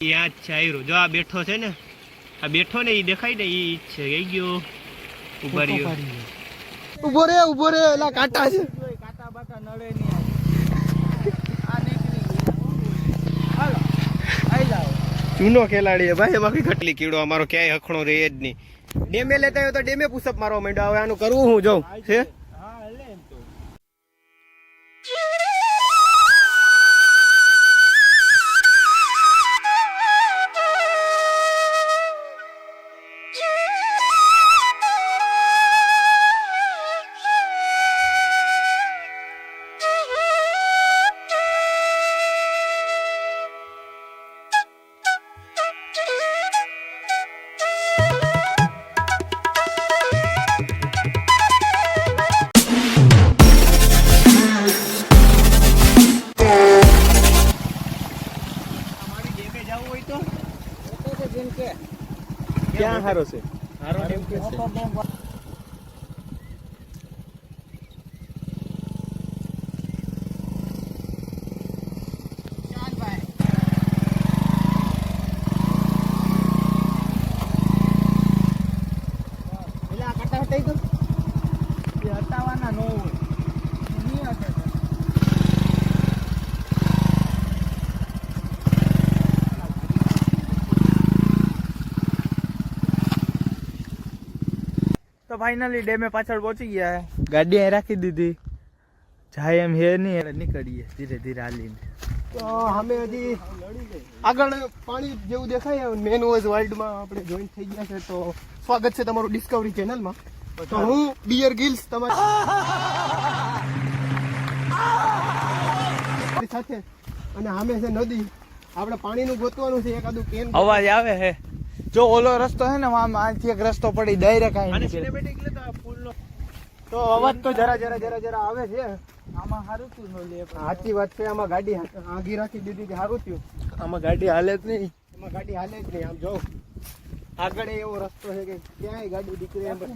ત્યાં જ છે આયરો. જો આ બેઠો છે ને આ બેઠો ને એ દેખાય ને એ છે ગઈ ગયો. ઊભા રહ્યો. ઊભો રે ઊભો રે એલા કાંટા છે. કાંટા બાટા નડે નહીં આ. નીકળી હાલો આઈ જાવ જૂનો ખેલાડી ભાઈ એમાં કઈ ખટલી કીડો અમારો ક્યાંય હખણો રહે જ નહીં. ડેમે લેતા હોય તો ડેમે પુશઅપ મારવા માંડ્યો. હવે આનું કરવું હું? જોઉં છે ક્યાં હારો છે. હારો ડેમ કે છે મોટો ડેમ ચાલ ભાઈ એટલે આ કાંટા હટાઈ દો એ હટાવવાના ન હોય નહીં હટે તો. તો ફાઇનલી ડેમે પાછળ પહોંચી ગયા ગાડી અહીં રાખી દીધી. જાય એમ હે નહીં એટલે નીકળીએ ધીરે ધીરે હાલીને. તો અમે હજી આગળ પાણી જેવું દેખાય મેન વોઝ વર્લ્ડમાં આપણે જોઈન થઈ ગયા છે તો સ્વાગત છે તમારું ડિસ્કવરી ચેનલમાં તો હું બિયર ગિલ્સ તમારી સાથે. અને સામે છે નદી. આપણે પાણીનું ગોતવાનું છે એકાદું કેન અવાજ આવે હે. જો ઓલો રસ્તો હે ને આમ આથી એક રસ્તો પડી ડાયરેક્ટ અને અહીં સિનેમેટિક લે તો પુલનો તો અવાજ તો જરા જરા જરા જરા આવે છે. આમાં સારું તું નો લે. સાચી વાત છે આમાં ગાડી આગી રાખી દીધી કે સારું થયું. આમાં ગાડી હાલે જ નહીં. એમાં ગાડી હાલે જ નહીં આમ જો. આગળ એવો રસ્તો છે કે ક્યાંય ગાડી દીકરી એમ છે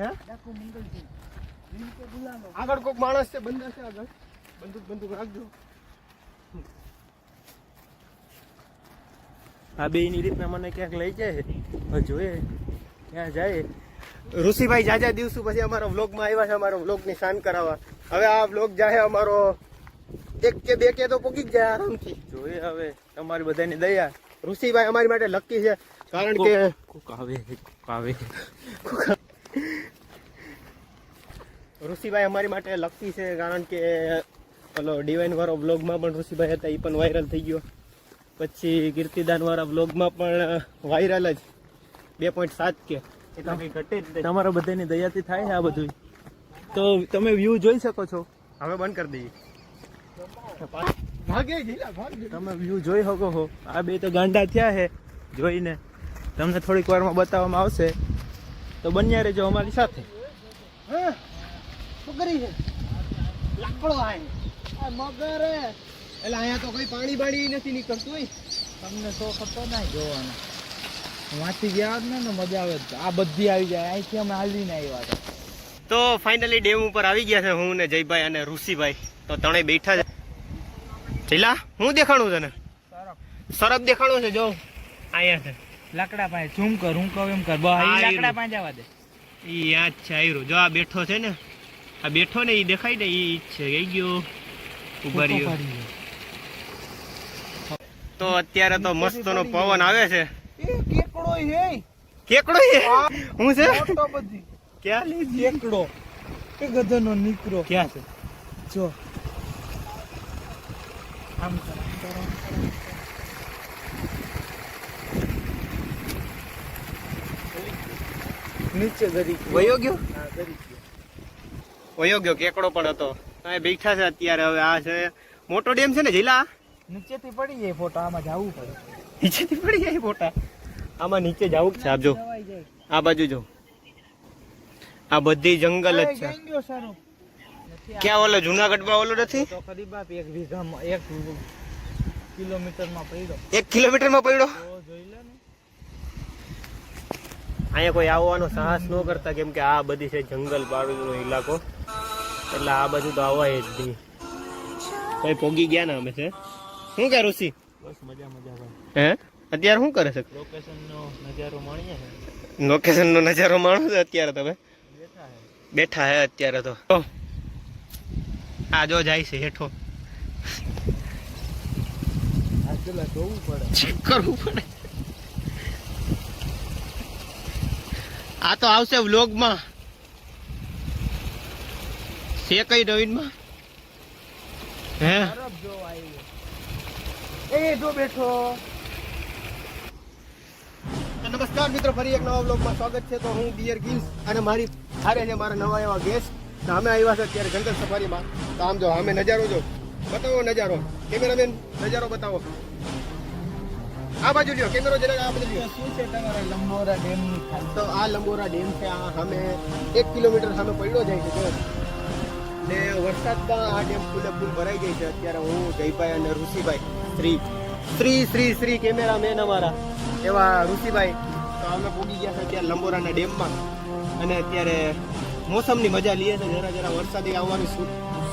હે? આગળ કોઈક માણસ છે બંદર છે આગળ. બંદૂક બંદૂક રાખજો. આ બે ની રીતના મને ક્યાંક લઈ જાય જોઈએ. ક્યાં જાય. ઋષિભાઈ જાજા દિવસો પછી અમારા વ્લોગમાં આવ્યા છે અમારો વ્લોગની શાન કરાવવા. હવે આ વ્લોગ જાય અમારો એક કે બે કે તો પોકી જ જાય આરામથી. જોઈએ હવે તમારી બધાની દયા. ઋષિભાઈ અમારી માટે લકી છે કારણ કે આવે આવે. ઋષિભાઈ અમારી માટે લકી છે કારણ કે ઓલો ડિવાઇન વાળો વ્લોગમાં પણ ઋષિભાઈ હતા એ પણ વાયરલ થઈ ગયો. પછી કીર્તિદાન વાળા વ્લોગમાં પણ વાયરલ જ. બે પોઈન્ટ સાત કે. એટલે કંઈ ઘટે જ નહીં. તમારા બધાની દયાથી થાય છે આ બધું તો તમે વ્યૂ જોઈ શકો છો. હવે બંધ કરી દઈએ. તમે વ્યૂ જોઈ શકો છો. આ બે તો ગાંડા થયા છે જોઈને. તમને થોડીક વારમાં બતાવવામાં આવશે. તો બન્યા રહેજો અમારી સાથે. શું કરી છે? લાકડો આય મગર એટલે અહીંયા તો કઈ પાણી બાણી નથી નીકળતું હોય. તમને તો ખતો ના જોવાનો. વાંચી ગયા ને મજા આવે. આ બધી આવી જાય. અહીંથી અમે હાલીને આવ્યા હતા. તો ફાઇનલી ડેમ ઉપર આવી ગયા છે હું ને જયભાઈ અને ઋષિભાઈ. તો ત્રણેય બેઠા છે. ચીલા હું દેખાણું તને? સરપ. દેખાણું છે જો. અહીંયા છે. લાકડા પાસે ઝૂમ કર હું કહું એમ કર. બસ. લાકડા પાસે જવા દે. ઈ યાદ છે આયરો. જો આ બેઠો છે ને આ બેઠો ને ઈ દેખાય ને ઈ છે. ગઈ ગયો. ઊભા રહ્યો. તો અત્યારે તો મસ્ત નો પવન આવે છે. કેકડો હે. કેકડો હું? છે? ક્યાં? લીધી કેકડો. એ ગધનો નીકળો. ક્યાં છે? જો. આમ. નીચે ગરી ગયો. વયો ગયો? હા, ગરી ગયો. વયો ગયો કેકડો પણ હતો. બેઠા છે અત્યારે હવે આ છે. મોટો ડેમ છે ને જીલા નીચેથી પડી જાય ફોટો આમાં જવું પડે. નીચેથી પડી જાય ફોટા? આમાં નીચે જવું છે? આપ જો. જવાઈ જાય. આ બાજુ જો. આ બધી જંગલ જ છે. ક્યાં ઓલો? જુનાગઢમાં ઓલો નથી? તો ખરી બાપ એક વીઘામાં એક કિલોમીટરમાં પડ્યો. એક કિલોમીટરમાં પડ્યો? જોઈ લે ને. અહીંયા કોઈ આવવાનો સાહસ ન કરતા કેમ કે આ બધી છે જંગલ બાળુનો ઇલાકો. એટલે આ બાજુ તો આવાય જ નહીં. કઈ પોગી ગયા ને અમે છે. શું કે ઋષિ? બસ મજા મજા હે? અત્યારે શું કરે છે? લોકેશન નો નજારો માણીએ લોકેશન નો નજારો માણો છે અત્યારે તમે? બેઠા હે બેઠા હે અત્યારે તો. આ જો જાય છે હેઠો. આ જોવું પડે. ચેક કરવું પડે. આ તો આવશે વ્લોગમાં. છે કઈ નવીનમાં? હે? જો આવ્યો એ જો બેઠો. નમસ્કાર મિત્રો ફરી એક નવા બ્લોગમાં સ્વાગત છે. તો હું બિયર ગીલ્સ અને મારી હારે છે મારા નવા એવા ગેસ્ટ તો અમે આવ્યા છે અત્યારે જંગલ સફારીમાં. તો આમ જો અમે નજારો જો. બતાવો નજારો. કેમેરામેન નજારો બતાવો. આ બાજુ લ્યો કેમેરો જરાક આ બાજુ લ્યો. શું છે તમારા લંબોરા ડેમ તો આ લંબોરા ડેમ છે આ સામે એક કિલોમીટર સામે પડ્યો જાય છે જો. ને વરસાદમાં આ ડેમ ફૂલે ફૂલ ભરાઈ ગઈ છે. અત્યારે હું જયભાઈ અને ઋષિભાઈ. શ્રી. શ્રી શ્રી શ્રી કેમેરામેન અમારા. એવા ઋષિભાઈ. તો અમે પૂગી ગયા છે અત્યારે લંબોરાના ડેમમાં. અને અત્યારે મોસમની મજા લઈએ છે જરા જરા વરસાદી આવવાની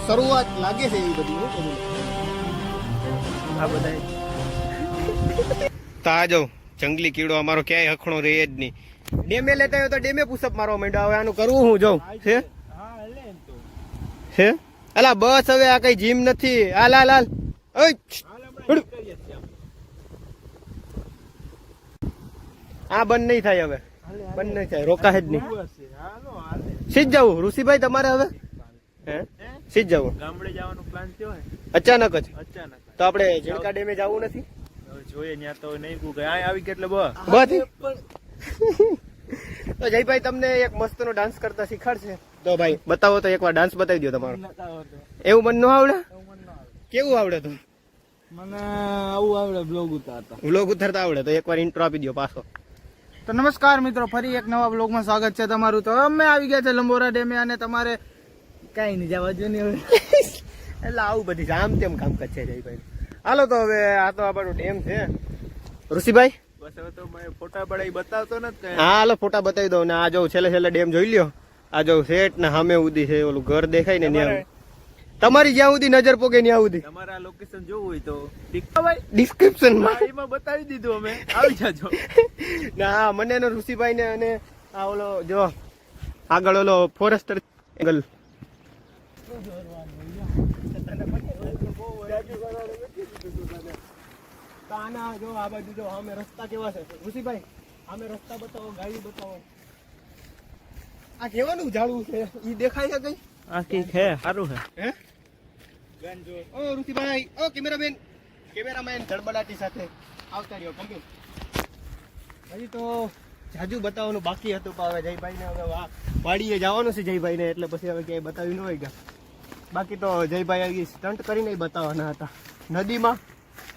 શરૂઆત લાગે છે એવી બધી આ બધા તાજો જંગલી કીડો, અમારો ક્યાંય હખણો રહે જ નહીં. ડેમે લેતા હોય તો ડેમે પુષપ મારવા માંડ્યો. હવે આનું કરવું હું જાઉં છે હા? અલા, બસ હવે આ કઈ જીમ નથી. આ લાલ લાલ ઓય આ બંધ નહીં થાય હવે. બંધ નહીં થાય રોકા જ નહીં. સીધ જવું ઋષિભાઈ તમારે હવે? હે? હે? જવું ગામડે જવાનો પ્લાન થયો અચાનક જ. અચાનક. તો આપણે ઝીણકા ડેમે જવું નથી? જોઈએ ત્યાં તો નહીં ગુગે આ આવી કેટલે બસ? બસ. તો જયભાઈ તમને એક મસ્તનો ડાન્સ કરતા શીખવાડશે. તો ભાઈ બતાવો તો એકવાર ડાન્સ બતાવી દો તમારો. એવું મન ન આવડે? કેવું આવડે તું મને આવું આવડે બ્લોગ ઉતારતા. બ્લોગ ઉતારતા આવડે તો એકવાર ઇન્ટ્રો આપી દો પાછો. તો નમસ્કાર મિત્રો ફરી એક નવા બ્લોગમાં સ્વાગત છે તમારું. તો અમે આવી ગયા છે લંબોરા ડેમે અને તમારે કઈ નહીં જવા જો નહીં એટલે આવું બધી છે, આમ તેમ કામકાજ છે જયભાઈ હાલો તો હવે આ તો આપણું ડેમ છે. ઋષિભાઈ? બસ હવે તો મેં ફોટા પડાવી બતાવતો નથી હા હાલો ફોટા બતાવી દઉં ને આ જો છેલ્લે છેલ્લે ડેમ જોઈ લ્યો. આ જો સેટ ને સામે ઉદી છે ઓલું ઘર દેખાય ને ત્યાં. તમારી જ્યાં સુધી નજર પોગે ત્યાં સુધી. તમારા લોકેશન જોવું હોય તો ભાઈ ડિસ્ક્રિપ્શનમાં એમાં બતાવી દીધું અમે. આવી જાજો. ના મને એનો ઋષિભાઈ ને અને આ ઓલો જો આગળ ઓલો ફોરેસ્ટર એંગલ આના જો આ બાજુ જો આમે રસ્તા કેવા છે? ઋષિભાઈ અમે રસ્તા બતાવો ગાડી બતાવો. આ કેવાનું જાળવું છે? ઈ દેખાય છે કઈ? આ કઈ હે સારું હે? હે ઓ, ઋષિભાઈ. ઓ, કેમેરામેન. કેમેરામેન ધડબડાટી સાથે આવતા રહ્યો. કમ્પ્યુટ હજી તો જાજુ બતાવવાનું બાકી હતું પણ હવે જયભાઈને હવે વાડીએ જવાનું છે જયભાઈને, એટલે પછી હવે ક્યાંય બતાવી ન હોય ગયા બાકી તો જયભાઈ આવી સ્ટન્ટ કરીને બતાવવાના હતા. નદીમાં.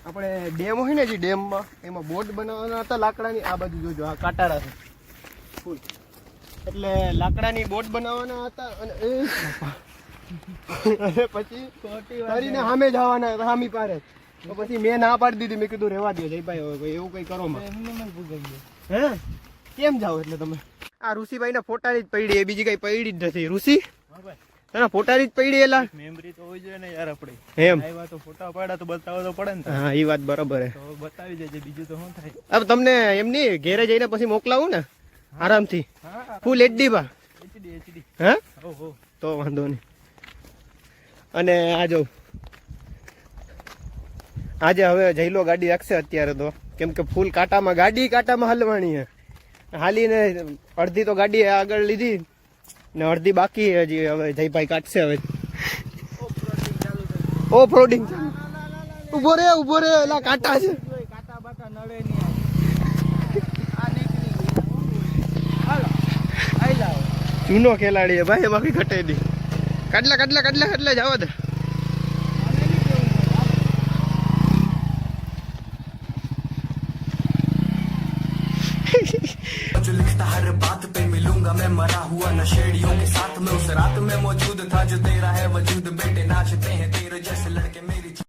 આપણે ડેમ હોય ને જે ડેમમાં, એમાં બોટ બનાવવાના હતા લાકડાની. આ બાજુ જોજો, આ કાંટાળા છે. ફૂલ. એટલે લાકડાની બોટ બનાવવાના હતા અને એ અને પછી કરીને સામે જવાના સામી પારે તો પછી મેં ના પાડી દીધી મેં કીધું રહેવા દો જયભાઈ હવે એવું કંઈ કરો હે? કેમ જાઓ એટલે તમે? આ ઋષિભાઈ ના ફોટાની જ પડી એ બીજી કઈ પડી જ નથી. ઋષિ? એના ફોટાની જ પડી એલા? મેમરી તો હોવી જોઈએ ને યાર આપણે. એમ. આવ્યા તો ફોટા પાડ્યા તો બતાવો તો પડે ને હા એ વાત બરાબર હે. તો બતાવી દેજે બીજું તો શું થાય? હવે તમને એમ નહીં ઘેરે જઈને પછી મોકલાવું ને? આરામથી. ફૂલ એચડી બા. એચડી હો? તો વાંધો નહીં. અને આ જો, આજે હવે જઈલો ગાડી રાખશે અત્યારે તો. કેમ કે ફૂલ કાંટામાં, ગાડી કાંટામાં હલવાની છે. હાલીને અડધી તો ગાડી આગળ લીધી ને અડધી બાકી હજી હવે જયભાઈ કાઢશે હવે. ઓફ રોડિંગ ઊભો રે ઊભો રે, એલા કાંટા છે. જૂનો ખેલાડી ભાઈ બાકી ઘટે નહીં. કાઢલા કાઢલા કાઢલા કાઢલા જવા દે जो लिखता हर बात पे मिलूंगा मैं मरा हुआ नशेड़ियों के साथ में उस रात में मौजूद था जो तेरा है वजूद बेटे नाचते हैं तेरे जैसे लड़के मेरी